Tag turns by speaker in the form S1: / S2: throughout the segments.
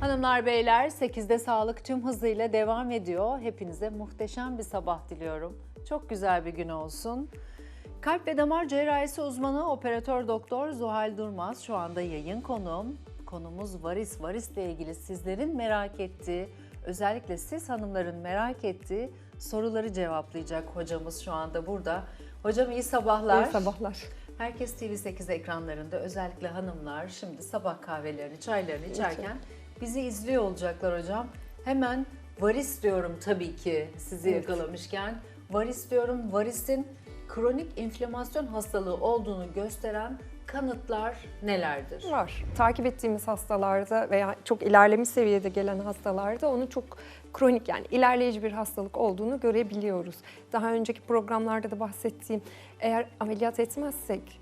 S1: Hanımlar beyler 8'de sağlık tüm hızıyla devam ediyor. Hepinize muhteşem bir sabah diliyorum. Çok güzel bir gün olsun. Kalp ve damar cerrahisi uzmanı operatör doktor Zuhal Durmaz şu anda yayın konuğum. Konumuz varis. Varisle ilgili sizlerin merak ettiği, özellikle siz hanımların merak ettiği soruları cevaplayacak hocamız şu anda burada. Hocam iyi sabahlar.
S2: İyi sabahlar.
S1: Herkes TV8 ekranlarında özellikle hanımlar şimdi sabah kahvelerini, çaylarını içerken bizi izliyor olacaklar hocam. Hemen varis diyorum tabii ki sizi
S2: Evet.
S1: yakalamışken. Varis diyorum. Varisin kronik inflamasyon hastalığı olduğunu gösteren kanıtlar nelerdir?
S2: Var. Takip ettiğimiz hastalarda veya çok ilerlemiş seviyede gelen hastalarda onu çok kronik yani ilerleyici bir hastalık olduğunu görebiliyoruz. Daha önceki programlarda da bahsettiğim eğer ameliyat etmezsek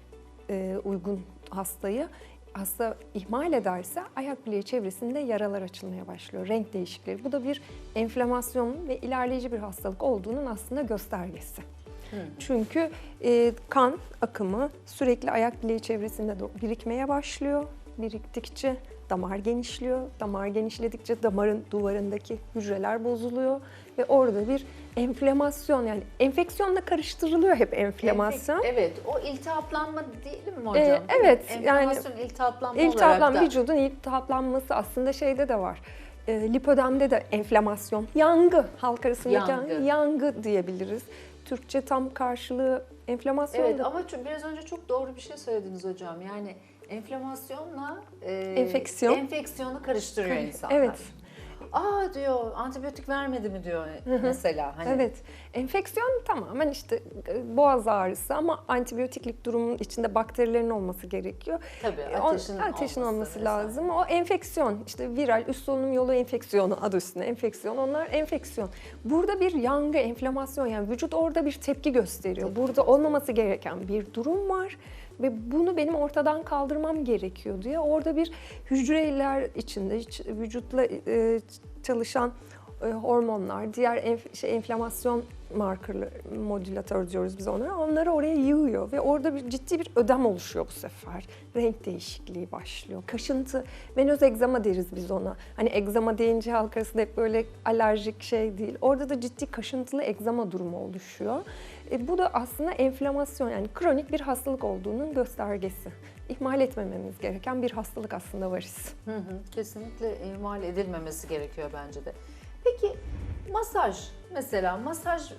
S2: e, uygun hastayı hasta ihmal ederse ayak bileği çevresinde yaralar açılmaya başlıyor. Renk değişikleri. Bu da bir enflamasyon ve ilerleyici bir hastalık olduğunun aslında göstergesi. Çünkü e, kan akımı sürekli ayak bileği çevresinde birikmeye başlıyor. Biriktikçe damar genişliyor. Damar genişledikçe damarın duvarındaki hücreler bozuluyor ve orada bir enflamasyon yani enfeksiyonla karıştırılıyor hep enflamasyon.
S1: Enfek- Evet, o iltihaplanma değil mi hocam?
S2: Ee, evet, yani
S1: Enflamasyon iltihaplanma
S2: İltihaplan,
S1: olarak da.
S2: vücudun iltihaplanması aslında şeyde de var. E, lipödemde de enflamasyon, yangı, halk arasındaki
S1: Yangı.
S2: yangı, diyebiliriz. Türkçe tam karşılığı enflamasyon
S1: Evet ama biraz önce çok doğru bir şey söylediniz hocam. Yani enflamasyonla e,
S2: Enfeksiyon.
S1: enfeksiyonu karıştırıyor insanlar.
S2: Evet.
S1: Aa diyor antibiyotik vermedi mi diyor mesela. Hani
S2: Evet. Enfeksiyon tamamen işte e, boğaz ağrısı ama antibiyotiklik durumunun içinde bakterilerin olması gerekiyor.
S1: Tabii
S2: E, o-
S1: ateşin,
S2: ateşin olması
S1: vesaire.
S2: lazım. O enfeksiyon işte viral üst solunum yolu enfeksiyonu adı üstünde enfeksiyon. Onlar enfeksiyon. Burada bir yangı, enflamasyon yani vücut orada bir tepki gösteriyor.
S1: Tepki
S2: Burada
S1: gösteriyor.
S2: olmaması gereken bir durum var ve bunu benim ortadan kaldırmam gerekiyor diye orada bir hücreler içinde vücutla e, çalışan e, hormonlar, diğer enf- şey, enflamasyon markerlı modülatör diyoruz biz onlara. Onları oraya yığıyor ve orada bir ciddi bir ödem oluşuyor bu sefer. Renk değişikliği başlıyor. Kaşıntı, venöz egzama deriz biz ona. Hani egzama deyince halk arasında hep böyle alerjik şey değil. Orada da ciddi kaşıntılı egzama durumu oluşuyor. E, bu da aslında enflamasyon yani kronik bir hastalık olduğunun göstergesi. İhmal etmememiz gereken bir hastalık aslında varis.
S1: Hı hı, kesinlikle ihmal edilmemesi gerekiyor bence de. Peki masaj mesela masaj e,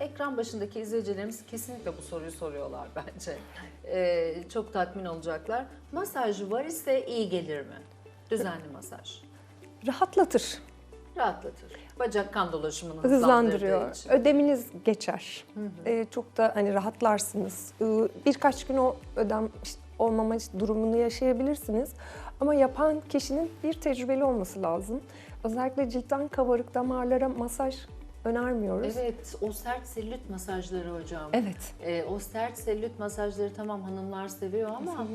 S1: ekran başındaki izleyicilerimiz kesinlikle bu soruyu soruyorlar bence. E, çok tatmin olacaklar. Masaj varise iyi gelir mi? Düzenli masaj.
S2: Rahatlatır.
S1: Rahatlatır. Bacak kan dolaşımını
S2: hızlandırıyor.
S1: için.
S2: Ödeminiz geçer. Ee, çok da hani rahatlarsınız. Ee, birkaç gün o ödem işte olmama durumunu yaşayabilirsiniz. Ama yapan kişinin bir tecrübeli olması lazım. Özellikle ciltten kabarık damarlara masaj önermiyoruz.
S1: Evet, o sert selülit masajları hocam.
S2: Evet.
S1: E, o sert selülit masajları tamam hanımlar seviyor ama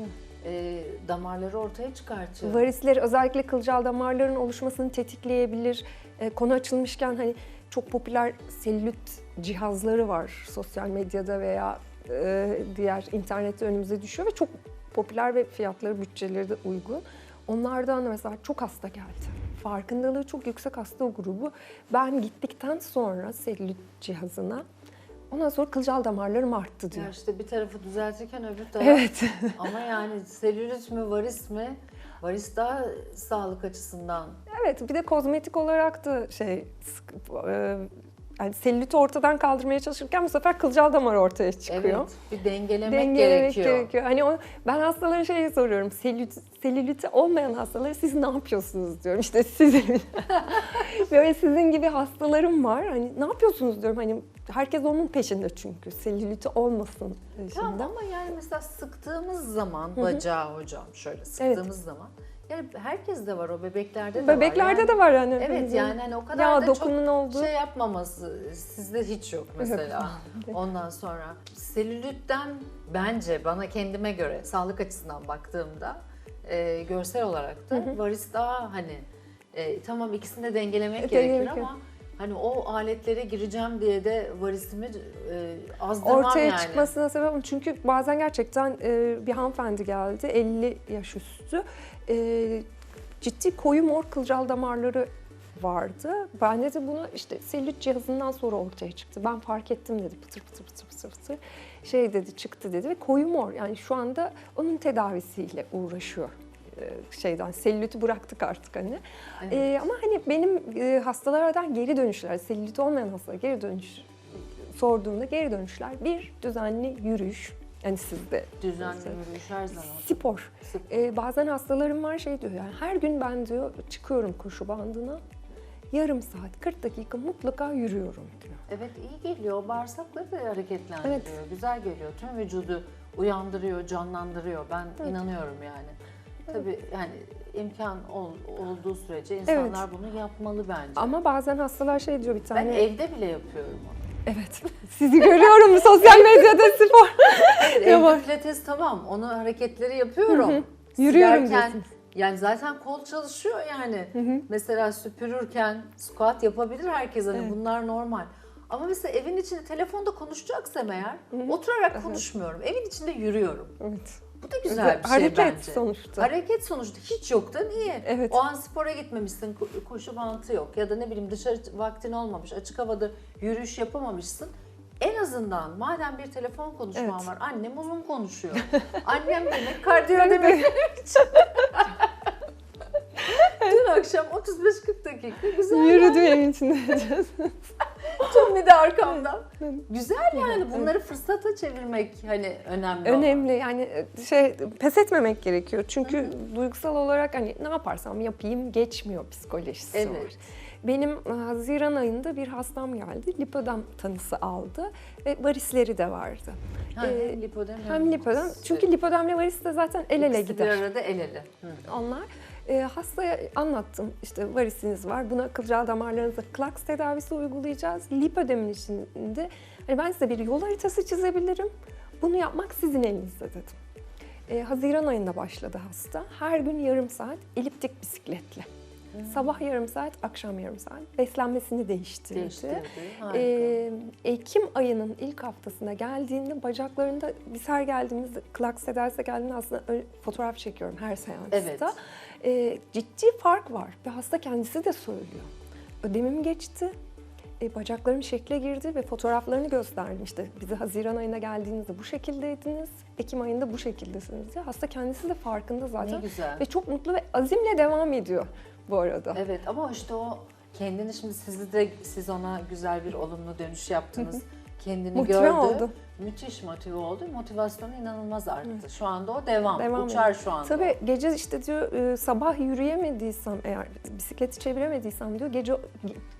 S1: e, damarları ortaya çıkartıyor.
S2: Varisleri özellikle kılcal damarların oluşmasını tetikleyebilir. Ee, konu açılmışken hani çok popüler selülit cihazları var sosyal medyada veya e, diğer internette önümüze düşüyor ve çok popüler ve fiyatları bütçeleri de uygun. Onlardan da mesela çok hasta geldi. Farkındalığı çok yüksek hasta grubu. Ben gittikten sonra selülit cihazına ondan sonra kılcal damarlarım arttı diyor.
S1: Ya işte bir tarafı düzeltirken öbür taraf.
S2: Evet.
S1: Ama yani selülit mi varis mi? Varis daha sağlık açısından.
S2: Evet bir de kozmetik olarak da şey e, yani selüliti ortadan kaldırmaya çalışırken bu sefer kılcal damar ortaya çıkıyor.
S1: Evet, bir dengelemek,
S2: Dengelemek
S1: gerekiyor.
S2: gerekiyor. Hani o, ben hastalara şeyi soruyorum. Selülit, selüliti olmayan hastalara siz ne yapıyorsunuz diyorum. İşte sizin böyle sizin gibi hastalarım var. Hani ne yapıyorsunuz diyorum. Hani herkes onun peşinde çünkü. Selüliti olmasın peşinde.
S1: Tamam ama yani mesela sıktığımız zaman bacağı hocam şöyle sıktığımız zaman yani herkes de var o bebeklerde de var.
S2: Bebeklerde
S1: Yani-
S2: de var yani.
S1: Evet yani hani o kadar
S2: Yağ
S1: da çok
S2: olduğu.
S1: şey yapmaması sizde hiç yok mesela. Ondan sonra selülitten bence bana kendime göre sağlık açısından baktığımda e, görsel olarak da varis daha hani e, tamam ikisini de dengelemek
S2: E,
S1: gerekir ama hani o aletlere gireceğim diye de varisimi e, azdırmam
S2: ortaya
S1: yani.
S2: çıkmasına sebep o. çünkü bazen gerçekten e, bir hanımefendi geldi 50 yaş üstü E, ciddi koyu mor kılcal damarları vardı. Bende de bunu işte selülit cihazından sonra ortaya çıktı. Ben fark ettim dedi pıtır pıtır pıtır pıtır pıtır. Şey dedi çıktı dedi ve koyu mor yani şu anda onun tedavisiyle uğraşıyor şeyden selüliti bıraktık artık hani.
S1: Evet.
S2: Ee, ama hani benim e, hastalardan geri dönüşler, selülit olmayan hastalara geri dönüş sorduğumda geri dönüşler bir düzenli yürüyüş. Yani sizde
S1: Düzenli yürüyüş her zaman.
S2: spor.
S1: Spor.
S2: Ee, bazen hastalarım var şey diyor yani her gün ben diyor çıkıyorum koşu bandına yarım saat 40 dakika mutlaka yürüyorum diyor.
S1: Evet iyi geliyor. Bağırsakları da hareketlendiriyor.
S2: Evet.
S1: Güzel geliyor. Tüm vücudu uyandırıyor, canlandırıyor. Ben
S2: Evet.
S1: inanıyorum yani. Tabii yani imkan ol- olduğu sürece insanlar bunu yapmalı bence.
S2: Ama bazen hastalar şey diyor bir
S1: ben
S2: tane.
S1: evde bile yapıyorum onu.
S2: Evet. Sizi görüyorum sosyal medyada spor.
S1: Evet,
S2: Ya
S1: evde
S2: var.
S1: pilates tamam. Onu hareketleri yapıyorum.
S2: Yürüyorum
S1: Silerken,
S2: diyorsunuz.
S1: Yani zaten kol çalışıyor yani. Mesela süpürürken squat yapabilir herkes hani bunlar normal. Ama mesela evin içinde telefonda konuşacaksam eğer oturarak konuşmuyorum. Evin içinde yürüyorum.
S2: Evet.
S1: Bu da güzel bir şey
S2: Hareket
S1: bence.
S2: sonuçta.
S1: Hareket sonuçta hiç yoktan iyi.
S2: Evet.
S1: O an spora gitmemişsin, ko- koşu bantı yok ya da ne bileyim dışarı vaktin olmamış, açık havada yürüyüş yapamamışsın. En azından madem bir telefon konuşman
S2: Evet.
S1: var, annem uzun konuşuyor. annem demek kardiyo demek Dün akşam 35-40 dakika güzel
S2: Yürüdü evin içinde.
S1: Bir de arkamdan. Güzel yani bunları fırsata çevirmek hani önemli. olan.
S2: Önemli yani şey pes etmemek gerekiyor. Çünkü duygusal olarak hani ne yaparsam yapayım geçmiyor psikolojisi
S1: Evet.
S2: var. Benim e, Haziran ayında bir hastam geldi. Lipödem tanısı aldı ve varisleri de vardı.
S1: Ha,
S2: Ee,
S1: hem lipodem
S2: Hem lipödem çünkü lipödemle varis de zaten el ele
S1: İkisi
S2: gider.
S1: Bir arada el ele. Hı.
S2: Onlar e, hastaya anlattım işte varisiniz var buna kılcal damarlarınıza klaks tedavisi uygulayacağız. Lipödemin içinde hani ben size bir yol haritası çizebilirim. Bunu yapmak sizin elinizde dedim. E, Haziran ayında başladı hasta. Her gün yarım saat eliptik bisikletle. Sabah yarım saat, akşam yarım saat. Beslenmesini değiştirdi.
S1: Değiştirdi. Harika.
S2: Ee, Ekim ayının ilk haftasına geldiğinde bacaklarında biz her geldiğimizde klaks tedavisi geldiğinde aslında fotoğraf çekiyorum her seansta.
S1: Evet.
S2: Ee, ciddi fark var ve hasta kendisi de söylüyor. Ödemim geçti, e, bacaklarım şekle girdi ve fotoğraflarını gösterdim. İşte bize Haziran ayına geldiğinizde bu şekildeydiniz, Ekim ayında bu şekildesiniz diye. Hasta kendisi de farkında zaten.
S1: Ne güzel.
S2: Ve çok mutlu ve azimle devam ediyor bu arada.
S1: Evet ama işte o kendini şimdi sizi de siz ona güzel bir olumlu dönüş yaptınız. Kendini
S2: Motive
S1: gördü.
S2: oldu.
S1: Müthiş motive oldu. Motivasyonu inanılmaz arttı. Şu anda o devam.
S2: Devam
S1: Uçar
S2: ediyor.
S1: şu anda.
S2: Tabii gece işte diyor e, sabah yürüyemediysem eğer bisikleti çeviremediysem diyor gece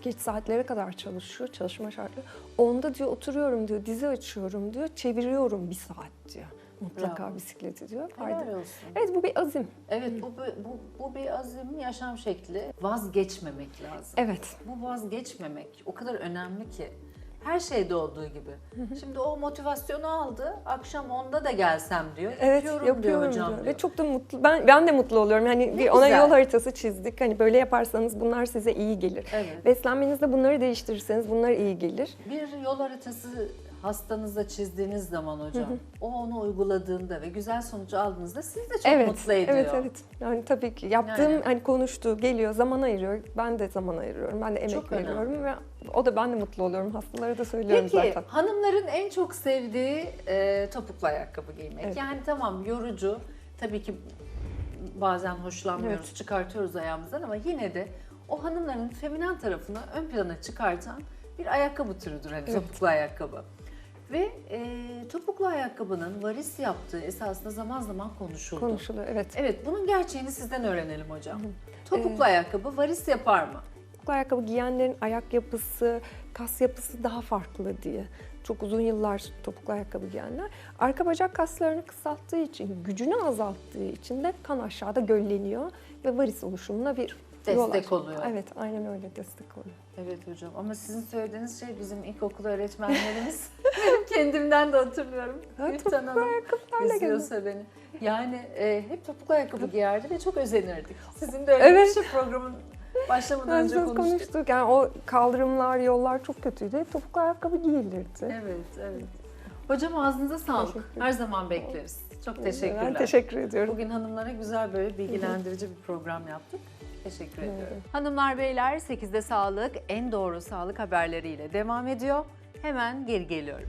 S2: geç saatlere kadar çalışıyor çalışma şartları. Onda diyor oturuyorum diyor dizi açıyorum diyor çeviriyorum bir saat diyor. Mutlaka
S1: Bravo.
S2: bisikleti diyor. Fayda.
S1: olsun.
S2: Evet bu bir azim.
S1: Evet bu, bu, bu bir azim yaşam şekli. Vazgeçmemek lazım.
S2: Evet.
S1: Bu vazgeçmemek o kadar önemli ki. Her şeyde olduğu gibi. Şimdi o motivasyonu aldı. Akşam onda da gelsem diyor.
S2: Evet
S1: yapıyorum,
S2: yapıyorum,
S1: diyor hocam
S2: diyor.
S1: diyor.
S2: Ve çok da mutlu. Ben ben de mutlu oluyorum. Hani
S1: Ne
S2: bir ona
S1: güzel.
S2: yol haritası çizdik. Hani böyle yaparsanız bunlar size iyi gelir.
S1: Evet.
S2: Beslenmenizde bunları değiştirirseniz bunlar iyi gelir.
S1: Bir yol haritası hastanıza çizdiğiniz zaman hocam, o onu uyguladığında ve güzel sonucu aldığınızda sizi de çok
S2: evet,
S1: mutlu ediyor.
S2: Evet, evet. Yani tabii ki yaptığım
S1: Yani.
S2: hani konuştuğu geliyor, zaman ayırıyor. Ben de zaman ayırıyorum. Ben de emek
S1: Çok önemli.
S2: veriyorum ve o da ben de mutlu oluyorum. Hastalara da söylüyorum
S1: Peki
S2: zaten.
S1: hanımların en çok sevdiği e, topuklu ayakkabı giymek.
S2: Evet.
S1: Yani tamam yorucu, tabii ki bazen hoşlanmıyoruz, çıkartıyoruz ayağımızdan ama yine de o hanımların feminen tarafını ön plana çıkartan bir ayakkabı türüdür hani
S2: Evet.
S1: topuklu ayakkabı. Ve e, topuklu ayakkabının varis yaptığı esasında zaman zaman konuşuldu.
S2: Konuşuluyor, evet.
S1: Evet, bunun gerçeğini sizden öğrenelim hocam.
S2: Ee,
S1: Topuklu ayakkabı varis yapar mı?
S2: Topuklu ayakkabı giyenlerin ayak yapısı, kas yapısı daha farklı diye. Çok uzun yıllar topuklu ayakkabı giyenler. Arka bacak kaslarını kısalttığı için, gücünü azalttığı için de kan aşağıda gölleniyor ve varis oluşumuna bir yol
S1: Destek
S2: açıyor.
S1: oluyor.
S2: Evet, aynen öyle destek oluyor.
S1: Evet hocam ama sizin söylediğiniz şey bizim ilkokul öğretmenlerimiz. Kendimden de hatırlıyorum.
S2: Ha, topuklu ayakkabılarla
S1: izliyorsa beni. Yani e, hep topuklu ayakkabı giyerdi ve çok özenirdik. Sizin de öyle
S2: Evet.
S1: bir şey programın başlamadan önce konuştuk.
S2: konuştuk. Yani o kaldırımlar, yollar çok kötüydü. Hep Topuklu ayakkabı giyilirdi.
S1: Evet, evet. Hocam ağzınıza sağlık. Her zaman bekleriz. Çok teşekkürler.
S2: Ben teşekkür ediyorum.
S1: Bugün hanımlara güzel böyle bilgilendirici bir program yaptık. Teşekkür ediyorum. Hanımlar beyler 8'de sağlık en doğru sağlık haberleriyle devam ediyor. Hemen geri geliyorum.